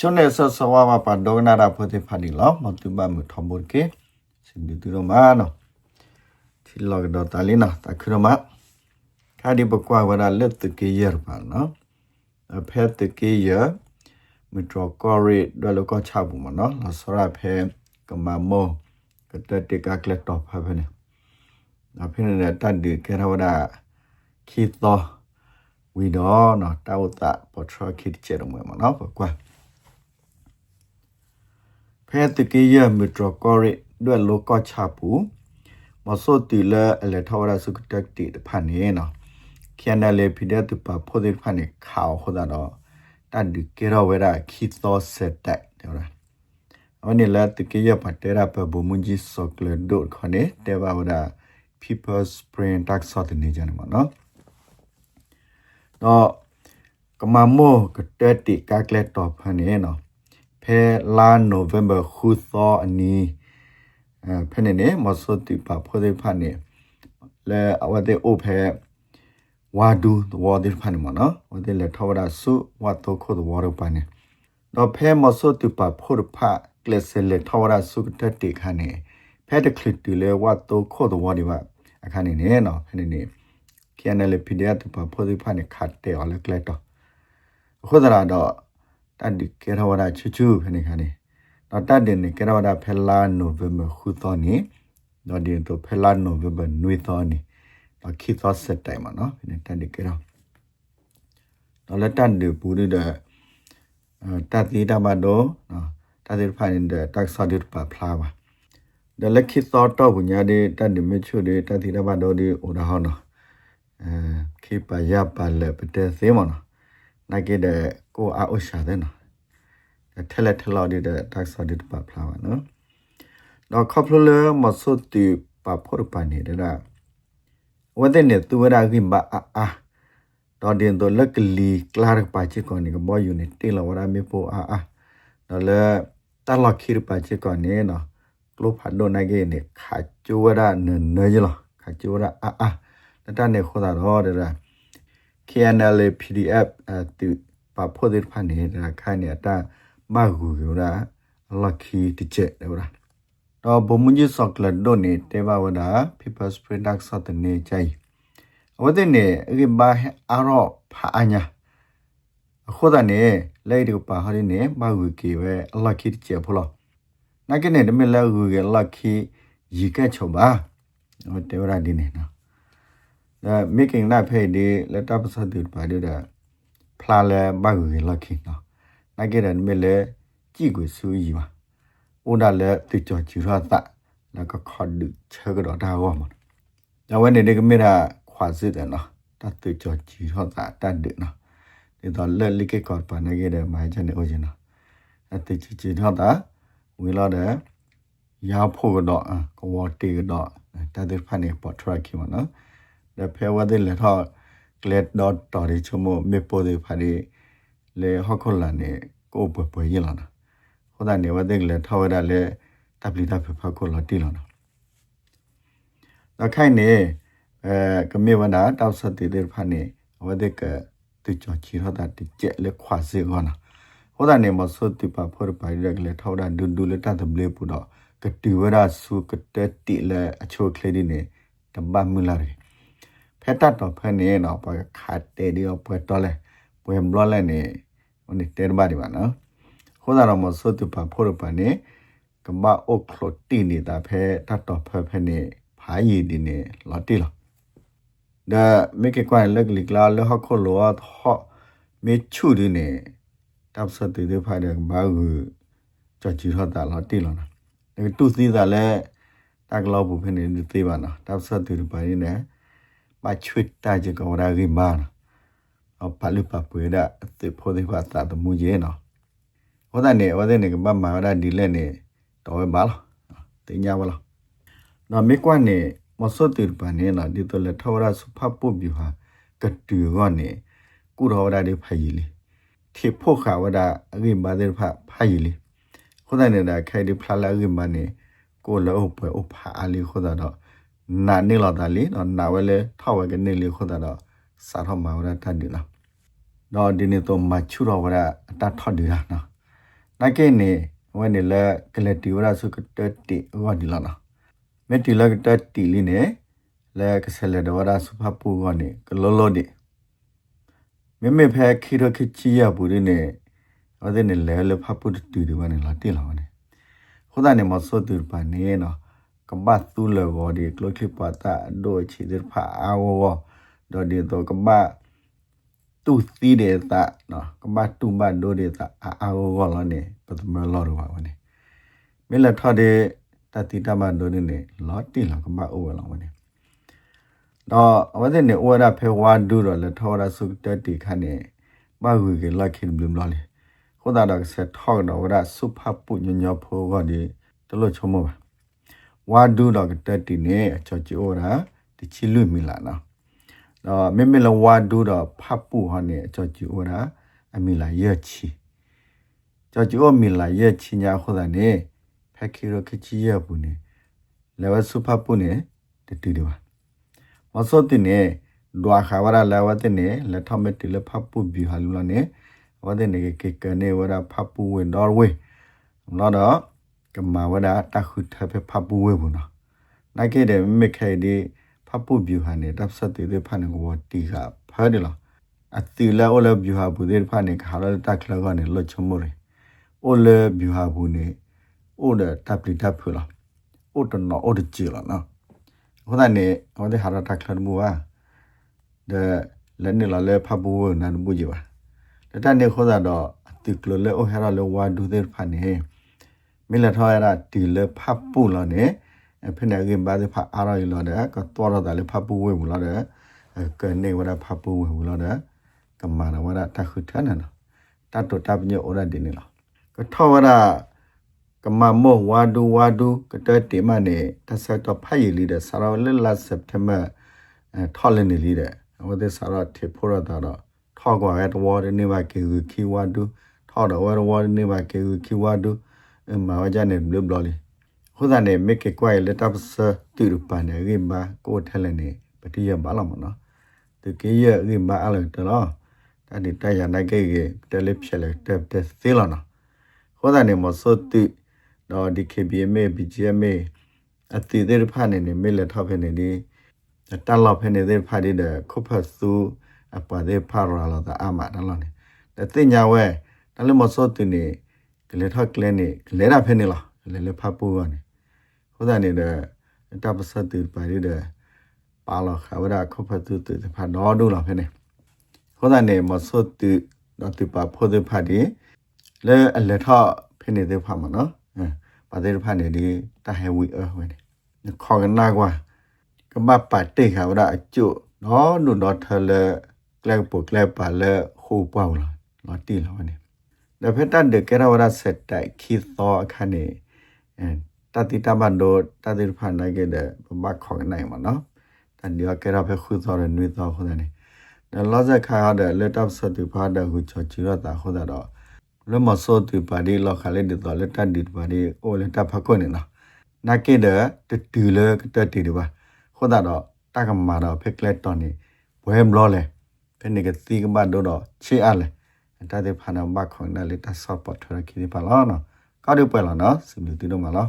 ချွန်းနေဆဆဝါမပါဒေါနာရာဖတိဖာဒီလောမတူဘမှုထမဘကေစင်ဒီတူရမနောတီလောကဒတာလီနာတခရမခါဒီဘကွာဝရလက်တကေရပါနော်အဖက်တကေရမီထရကောရီဒလကောချဘူးမနော်လဆရာဖဲကမမောကတတေကကလက်တော့ဖဖနေအဖိနေတတ်ဒီကေရဝဒခိသောဝီဒေါနော်တောက်တာပေါ်ထရခိချေတော့မနော်ဘကွာ ဖဲတကေယမီထရကောရီด้วยโลกชาปูมอสติเลอเลทวราสุกตักติพันเนเนาะเคียนเลพิเดตุปาโพดิพันเนข่าวโคดาดอตัดดิเกรเวราคิโตเซตะเดี๋ยวนะวันนี้ละตะเกียบปัตเตระปะบุมุจิสอกเลโดดคอนเนเตบาวดา people's brain tax สอดနေကြတယ်ပေါ့နော်တော့ကမမိုကတက်တိကကလက်တော့ဖန်နေနော် ဖဲလာနိုဗ ెంబర్ ခုသောအနီအဲဖဲနေနေမစောတိပါဖိုဒေဖာနေလဲအဝတဲ့အိုဖဲဝါဒူဝါဒီဖာနေမနော်ဝတဲ့လက်ထဝရဆုဝတ်တော့ခိုးဝါရပါနေတော့ဖဲမစောတိပါဖိုရဖာကလစလက်ထဝရဆုကတက်တိခါနေဖဲတခလစ်တူလဲဝတ်တော့ခိုးဝါဒီပါအခါနေနေနော်ဖဲနေနေ KNL PDF တပါဖိုဒီဖာနေခတ်တယ်အလကလက်တော့ခုဒရာတော့ တတ်ဒီကေရဝဒချူချူဖနေခါနေတော့တတ်တယ်နေကေရဝဒဖဲလာနိုဗ ెంబర్ ခုသောနေတော့ဒီတော့ဖဲလာနိုဗ ెంబర్ နွေသောနေတော့ခိသောဆက်တိုင်မှာနော်ဖနေတတ်ဒီကေရတော့လက်တတ်ဒီပူရတဲ့တတ်ဒီတမတော့နော်တတ်ဒီဖိုင်တဲ့တက်ဆော်ဒီပါဖလာပါဒလက်ခိသောတော့ဘူးညာဒီတတ်ဒီမချူဒီတတ်ဒီတမတော့ဒီအိုဒါဟောနော်အဲခိပယပလက်ပတဲ့သေးမနော် နိုင်ကတဲ့ကိုအာဥရှာတဲ့နော်ထဲလက်ထလောက်ဒီတဲ့တက်ဆော်ဒီပါဖလာပါနော်တော့ခေါပလမဆုတီပါဖို့ပန်နေတဲ့ဝတဲ့နေသူဝရကိဘာအာတော့ဒီတော့လက်ကလီကလာပါချီကောနေကဘောယူနေတေလဝရမေပိုအာအာတော့လေတလခိရပါချီကောနေနော်ကလုဖတ်ဒိုနိုင်ကေနေခါကျဝရနနေရလခါကျဝရအာအာတတနေခေါ်တာတော့တဲ့ KNL PDF အတူပါဖို့တဲ့ဖာနေတာခိုင်နေတာမဂူရော lucky တချက်တယ်ဗျာတော့ဘုံမကြီးဆော့ကလတ်ဒိုနေတေဘဝဒ people's product ဆော့တဲ့နေချိုင်ဝဒနေရိဘာအရောဖာအညာအခုဒနေလေဒီပါဟရနေမဂူကေဝဲ lucky တချက်ဖလို့နာကနေတမလဲဂူကေ lucky ရီကက်ချုံပါဟိုတေဝရဒီနေနော် da making na phe de la ta pa sa de ba de da phla la ba gu ge la khi na na ge da me le ji gu su yi ma o da le ti cho chi ra ta la ka kho de che ge da da wa ma da wa ne de ge me da khwa zi de na ta ti cho chi ra ta ta de na de da le li ke ko pa na ge de ma cha ne o ji na ta ti chi chi ra ta wi la de ยาพูกดอกอ่ะก็วอตีกดอกแต่เดี๋ยวพันเนี่ยปอดทรักขี้มันเนาะ တော့တတဲ့ဖာနေပေါ်ထရကီမနော်ဒါဖဲဝတဲ့လက်ထောက်ကလက်ဒေါတ်တော်ရီချမမေပိုဒီဖာဒီလေဟခုလာနေကိုပွပွရလာတာဟိုဒါနေဝတဲ့လက်ထောက်ရတဲ့တပ်လီတပ်ဖခုလာတီလာနော်ဒါခိုင်နေအဲကမေဝနာတောက်စတဲ့တဲ့ဖာနေဝတဲ့ကတိချောချီရတာတိကျက်လက်ခွာစေကောနာဟိုဒါနေမဆုတ်တိပါဖော်ပိုင်ရက်လေထောက်တာဒူဒူလက်တတ်ဘလေပူတော့ကတိဝရဆုကတက်တိလေအချိုကလေးဒီနေတပတ်မူလာရီ ဖက်တတ်တော့ဖက်နေတော့ပါခတ်တဲ့ဒီတော့ပွဲတော့လဲပွဲမလို့လဲနေဟိုနေတဲဘာဒီပါနော်ဟိုဒါတော့မဆုတ်တိပါဖော်ပိုင်နေကမအုတ်ခလတိနေတာဖဲတတ်တော့ဖက်ဖက်နေဖာရီဒီနေလော်တီလောဒါမေကေကွိုင်လက်လီကလာလဟခုလောတ်ဟမေချူဒီနေတပ်စတဲ့တဲ့ဖိုင်တဲ့ဘာကူကြကြည့်ရတာလားတိလောနော်ဒီတူစီတာလဲတကလောက်ဘူးဖြစ်နေသေးပါနော်တပ်စတဲ့တဲ့ဖိုင်နေ ပါချွတ်တာကြကောရာဂိမာနော်အပလူပပွေဒါအစ်ဖို့ဒီပါတာတမှုရဲနော်ဟောတဲ့နေဟောတဲ့နေကမမာရဒီလဲနေတော့ဘာလားတင်ညာပါလားနော်မေကွနဲ့မစောတေပန်နေလာဒီတော့လက်ထဝရစုဖပ်ပုတ်ပြဟာကတူရောနေကုရောဝရဒီဖိုင်လီထေဖို့ခါဝဒအဂိမတဲ့ဖဖိုင်လီခုဒနေတာခိုင်ဒီဖလာလာဂိမနေကိုလောပွဲဥဖာအလီခုဒတော့ နာနေလာတလီတော့နာဝဲလေထောက်ဝဲကနေလီခုဒတော့စာထမဝရတတ်ဒီလားတော့ဒီနေ့တော့မချူရောဝရအတတ်ထော့ဒီလားနော်နာကေနေဝနေလကလတီဝရဆုကတတိဝဒီလာနာမေတီလကတတိလီနေလဲကဆလေဒဝရဆုဖပူဝနေကလောလောဒီမေမေဖဲခိရခိချီယဘူးရနေအဒနေလဲလဖပူတူဒီဝနေလာတိလာဝနေခုဒနေမစောတူပါနေနော် ကဘတ်သူလဘောဒီကလခိပတာဒိုချီဒဖာအာဝဝဒေါ်ဒီတော့ကဘတ်တူသီးတဲ့တာနော်ကမတူမဒိုတဲ့တာအာအာဝဝလာနေပထမလောတော့ပါဝနေမင်းလက်ထတဲ့တတိတမဒိုနေလောတိလောကမအိုဝလာဝနေတော့ဝဒနေဝရဖေဝါဒူရလက်ထောရစုတတိခနဲ့မဂူကလက်ခင်ဘလမလာလေခိုးတာတော့ဆက်ထောက်တော့ဝရစုဖပုညညဖိုးကဒီတလို့ချုံမပါ ဝါဒူတော့တတိနေအချောချီဩရာတချီလွမီလာနော်တော့မေမေလဝါဒူတော့ဖပုဟနဲ့အချောချီဩရာအမီလာရဲ့ချီကြောချီဩမီလာရဲ့ချီညာခိုးတာနေဖက်ခီရခချီရဘူးနေလေဝစုဖပုနေတတိဒီပါမစောတင်နေဒွာခါဝရလာဝတင်နေလက်ထမတီလဖပုဘီဟာလူလာနေဝတင်နေကေကနေဝရဖပုဝင်တော်ဝေမလာတော့ ကမာဝဒတခုထဖဖပုဝေဘူးနော်နိုင်ခဲ့တယ်မိခဲဒီဖပုဘီဟာနေတပ်စတဲ့တဲ့ဖာနေကိုတီကဖားတယ်လားအတီလာအိုလဘီဟာဘူးတဲ့ဖာနေခါရတက်ခလကနေလွတ်ချုံမို့လေအိုလဘီဟာဘူးနေအိုဒတပ်ပလီတပ်ဖူလားအိုတနော်အိုဒချီလားနော်ဟိုတဲ့နေဟိုတဲ့ဟာရတက်ခလမှုอ่ะတဲ့လည်းနေလာလဲဖပ်ဘူးနန်ဘူးကြီးပါတဲ့တနေခေါ်တာတော့အတိကလလဲအိုဟရလဲဝါဒူတဲ့ဖာနေ မီလာထောရတာတီလဲဖပ်ပူလာနေဖိနေကင်ဘာတဲ့ဖအားရလာတဲ့ကတော့ရတာလဲဖပ်ပူဝဲဘူးလာတဲ့ကနေဝရဖပ်ပူဝဲဘူးလာတဲ့ကမာရဝရတခုထနနော်တတ်တော့တပ်ညိုရတဲ့နေလားကထောရတာကမမောဝါဒူဝါဒူကတဲ့တေမနေတဆက်တော့ဖိုက်ရည်လေးတဲ့ဆာရလလစက်တဘာအဲထော်လနေလေးတဲ့ဝတဲ့ဆာရထေဖို့ရတာတော့ထောက်ကွာရဲ့ဝါဒနေပါကေခီဝါဒူထောက်တော့ဝါဝါနေပါကေခီဝါဒူအ မဝကြနေဘလဘလလေးဟိုဒါနေမေကေကွာလက်တပ်စတူရပန်နေရိမကိုထက်လည်းနေပတိယဘာလာမနော်တကေရရိမအလည်းတလားတတိတရနိုင်ကေတယ်လေးဖြစ်လေတက်တက်သေးလားနော်ဟိုဒါနေမစောတူတော့ဒီ KBMA BGMA အတိတဲ့ဖာနေနေမေလက်ထောက်ဖနေဒီတလောက်ဖနေတဲ့ဖာဒီတဲ့ခုဖတ်စုအပတဲ့ဖာရလာတာအမတလောနေတဲ့တင်ညာဝဲတလည်းမစောတူနေ ကလေးထောက်ကလေးနေကလေးရဖနေလားလေလေဖာပူကနေဟိုဒါနေတဲ့တပ်ပစတူပါရတဲ့ပါလာခဝရခုဖတ်တူတူဖာတော့ဒူလာဖနေဟိုဒါနေမစောတူတော့တူပါဖို့တဲ့ဖာဒီလေအလက်ထောက်ဖနေတဲ့ဖာမနော်ပါတဲ့ဖာနေဒီတဟဲဝီအဝဲနေခေါ်ကနာကွာကမပတ်တေခါဝရအကျွနော်နုတော့ထလေကလပုကလပါလေဟိုပေါလာလော်တီလော နေဒါဖက်တန် de ကရဝရဆက်တိုက်ခီသောအခါနေတတိတမန်တို့တတိဖန်နိုင်ခဲ့တဲ့ဘဘခေါ်နိုင်မှာနော်တန်ဒီကရဖက်ခုသောရနွေသောခေါ်တယ်ဒါလောဇက်ခါရတဲ့လက်တပ်ဆက်တူဖာတဲ့ခုချောချီရတာခေါ်တော့လမစောတူပါဒီလောက်ခါလေးဒီတော့လက်တန်ဒီပါဒီအိုလက်တဖခွနေနော်နာကေတဲ့တူလေကတတီဒီပါခေါ်တော့တကမာတော့ဖက်ကလက်တော်နေဘွဲမလို့လေဖက်နေကတိကမတော့ချေအားလေ တာတဲ့ဖာနာမခွန်နဲ့လက်တဆော့ပတ်ထရခီဒီပါလားနော်ကောက်ရပွဲလားနော်စင်လူတီတော့မလား